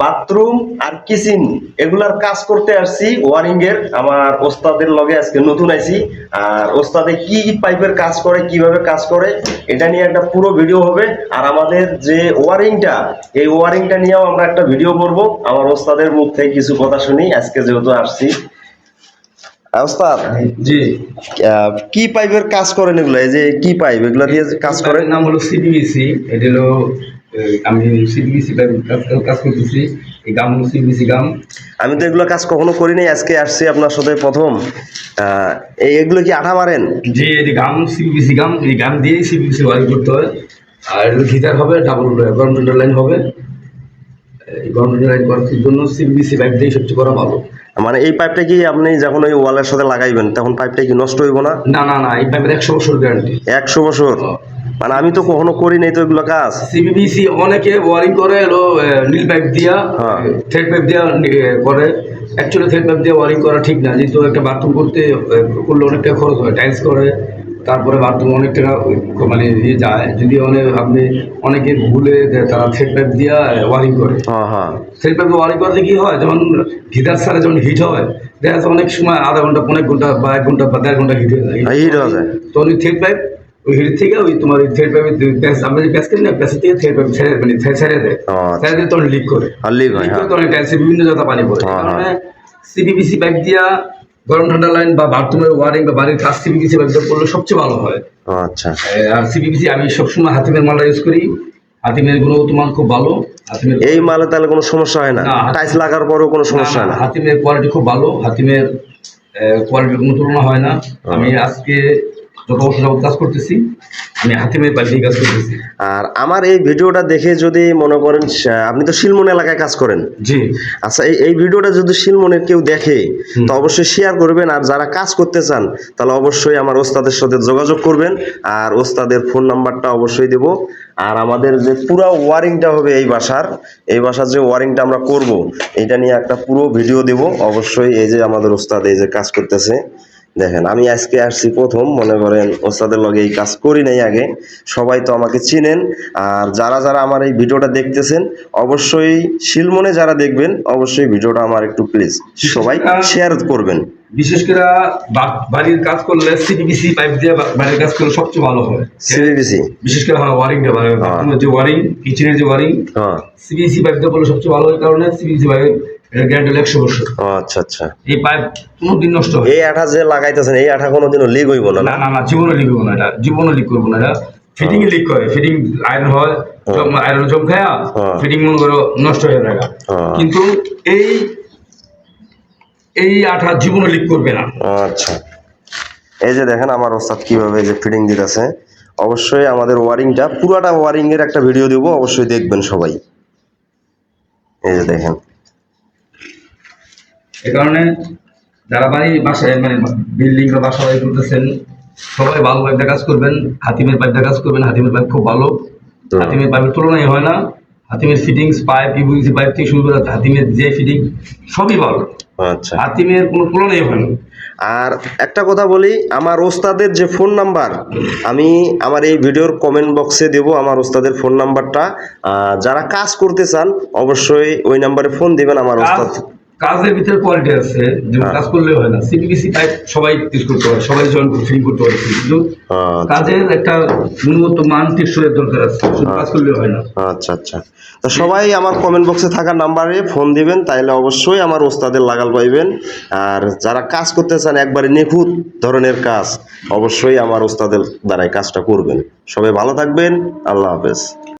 Bathroom আর kitchen এগুলার কাজ করতে আসছি। ওয়ারিং এর আমার ওস্তাদের লগে আজকে নতুন আইছি। আর ওস্তাদে কি পাইপের কাজ করে কীভাবে কাজ করে এটা নিয়ে একটা পুরো ভিডিও হবে। আর আমাদের যে ওয়ারিংটা এই ওয়ারিংটা নিয়েও আমরা একটা ভিডিও করব। আমার ওস্তাদের মুখ থেকে কিছু কথা শুনি আজকে যেহেতু আসছি। ওস্তাদ জি। কি পাইপের কাজ করেন এগুলো? এই যে কি পাইপ এগুলো দিয়ে কাজ করেন? নাম হলো সিবিবিসি এটা হলো আমি সিবিবিসি কাজ করতেছি এই গাম হলো সিবিবিসি গাম। আমি তো এগুলো কাজ কখনো করি নাই আজকে আসছি আপনার সাথে প্রথম। এই এগুলো কি আঠা মারেন? যে এই গাম সিবিবিসি গাম এই গাম দিয়েই সিবিবিসি ওয়ারিং করতে হয়। আর গিটার হবে ডাবল গরম টেন্ডার লাইন হবে। এই গরম টেন্ডার লাইন করার জন্য সিবিবিসি পাইপ দিয়ে সবচেয়ে করা ভালো। মানে এই পাইপটা কি আপনি যখন ওই ওয়ালের সাথে লাগাইবেন তখন পাইপটা কি নষ্ট হইব না? না না না এই পাইপের একশো বছর গ্যারান্টি একশো বছর? মানে আমি তো কখনো করি নাই তো এগুলো কাজ। সিবিবিসি অনেকে ওয়ারিং করে এলো নীল পাইপ দিয়া হ্যাঁ। থ্রেড পাইপ দিয়া করে। অ্যাকচুয়ালি থ্রেড পাইপ দিয়ে ওয়ারিং করা ঠিক না যেহেতু একটা বাথরুম করতে করলে অনেকটা খরচ হয় টাইলস করে তারপরে বাথরুম অনেক টাকা মানে ইয়ে যায়। যদি অনেক আপনি অনেকে ভুলে তারা থ্রেড পাইপ দিয়া ওয়ারিং করে। হ্যাঁ হ্যাঁ। থ্রেড পাইপ ওয়ারিং করতে কি হয়? যেমন হিটার সারে যখন হিট হয় দেখা যাচ্ছে অনেক সময় আধা ঘণ্টা পনেরো ঘণ্টা বা এক ঘণ্টা বা দেড় ঘণ্টা হিট হয়ে যায়। হিট হয়ে যায়। তো ওই থ্রেড পাইপ হিট থেকে ওই তোমার ওই থ্রেড পাইপের প্যাস আমরা যে প্যাস করি না প্যাসের থেকে থ্রেড পাইপ ছেড়ে মানে ছেড়ে দেয়। আচ্ছা। ছেড়ে দিলে তখন লিক করে। আর লিক হয় হ্যাঁ। তখন বিভিন্ন জায়গা পানি পড়ে। হ্যাঁ, পাইপ দিয়া গরম ঠান্ডা লাইন বা বাথরুমের ওয়ারিং বা বাড়ির কাজ সিবিবিসি পাইপ দিয়ে করলে সবচেয়ে ভালো হয়। আচ্ছা। আর সিবিবিসি আমি সবসময় হাতিমের মালটা ইউজ করি। হাতিমের গুণগত মান খুব ভালো। হাতিমের এই মালে তাহলে কোনো সমস্যা হয় না? টাইলস লাগার পরেও কোনো সমস্যা হয় না হাতিমের কোয়ালিটি খুব ভালো। হাতিমের কোয়ালিটির কোনো তুলনা হয় না। আমি আজকে যত বছর কাজ করতেছি আমি হাতিমের পাইপ কাজ করতেছি। আর আমার এই ভিডিওটা দেখে যদি মনে করেন আপনি তো শিলমন এলাকায় কাজ করেন। জি। আচ্ছা এই এই ভিডিওটা যদি শিলমনের কেউ দেখে তো অবশ্যই শেয়ার করবেন। আর যারা কাজ করতে চান তাহলে অবশ্যই আমার ওস্তাদের সাথে যোগাযোগ করবেন। আর ওস্তাদের ফোন নাম্বারটা অবশ্যই দেব। আর আমাদের যে পুরো ওয়ারিংটা হবে এই বাসার এই বাসার যে ওয়ারিংটা আমরা করব এটা নিয়ে একটা পুরো ভিডিও দেব। অবশ্যই এই যে আমাদের ওস্তাদ এই যে কাজ করতেছে দেখেন আমি আজকে আসছি প্রথম মনে করেন ওস্তাদের লগে এই কাজ করি নাই আগে। সবাই তো আমাকে চিনেন আর যারা যারা আমার এই ভিডিওটা দেখতেছেন অবশ্যই শিলমনে যারা দেখবেন অবশ্যই ভিডিওটা আমার একটু প্লিজ সবাই শেয়ার করবেন। বিশেষ করে বাড়ির কাজ করলে সিপিবিসি পাইপ দিয়ে বাড়ির কাজ করলে সবচেয়ে ভালো হয়। বিশেষ করে হ্যাঁ। ওয়ারিং যে ওয়ারিং কিচেনের যে ওয়ারিং হ্যাঁ। সিবিসি পাইপ দিয়ে করলে সবচেয়ে ভালো হয় কারণে সিবিসি পাইপ এটা গ্যারান্টি হলো একশো বছর। আচ্ছা আচ্ছা। এই পাইপ কোনোদিন নষ্ট হয় এই আঠা যে লাগাইতেছেন এই আঠা কোনোদিনও লিক হইব না না? না না জীবনে লিক করব না এটা। জীবনে লিক করব না এটা। ফিটিং লিক করে ফিটিং আয়রন হয় আয়রন জম খায়া। ফিটিং মনে করো নষ্ট হয়ে যায়। কিন্তু এই এই আঠা জীবনে লিক করবে না। আচ্ছা। এই যে দেখেন আমার ওস্তাদ কীভাবে যে ফিটিং দিতেছে। অবশ্যই আমাদের ওয়ারিংটা পুরাটা ওয়ারিং এর একটা ভিডিও দেবো অবশ্যই দেখবেন সবাই। এই যে দেখেন। এ কারণে যারা বাড়ি বাসায় মানে বিল্ডিং বা বাসা বাড়ি করতেছেন সবাই ভালো পাইপটা কাজ করবেন। হাতিমের পাইপটা কাজ করবেন হাতিমের পাইপ খুব ভালো। হাতিমের পাইপের তুলনাই হয় না। হাতিমের fittings pipe U B C pipe থেকে শুরু করে হাতিমের যে ফিটিং সবই ভালো। আচ্ছা। হাতিমের কোনো তুলনাই হয় না। আর একটা কথা বলি আমার ওস্তাদের যে ফোন নাম্বার আমি আমার এই ভিডিওর কমেন্ট বক্সে দেব আমার ওস্তাদের ফোন নাম্বারটা যারা কাজ করতে চান অবশ্যই ওই নাম্বারে ফোন দিবেন আমার ওস্তাদ। কাজের ভিতরে কোয়ালিটি আছে যে হ্যাঁ। কাজ করলে হয় না। সিপিবিসি পাইপ সবাই ইউজ করতে পারে সবাই জয়েন ফিটিং করতে পারে কিন্তু কাজের একটা গুণগত মান টেকসইয়ের দরকার আছে শুধু কাজ করলে হয় না। আচ্ছা আচ্ছা। তো সবাই আমার কমেন্ট বক্সে থাকা নাম্বারে ফোন দিবেন তাইলে অবশ্যই আমার ওস্তাদের লাগাল পাইবেন। আর যারা কাজ করতে চান একবারে নিখুঁত ধরনের কাজ অবশ্যই আমার ওস্তাদের দ্বারাই কাজটা করবেন। সবাই ভালো থাকবেন আল্লাহ হাফেজ।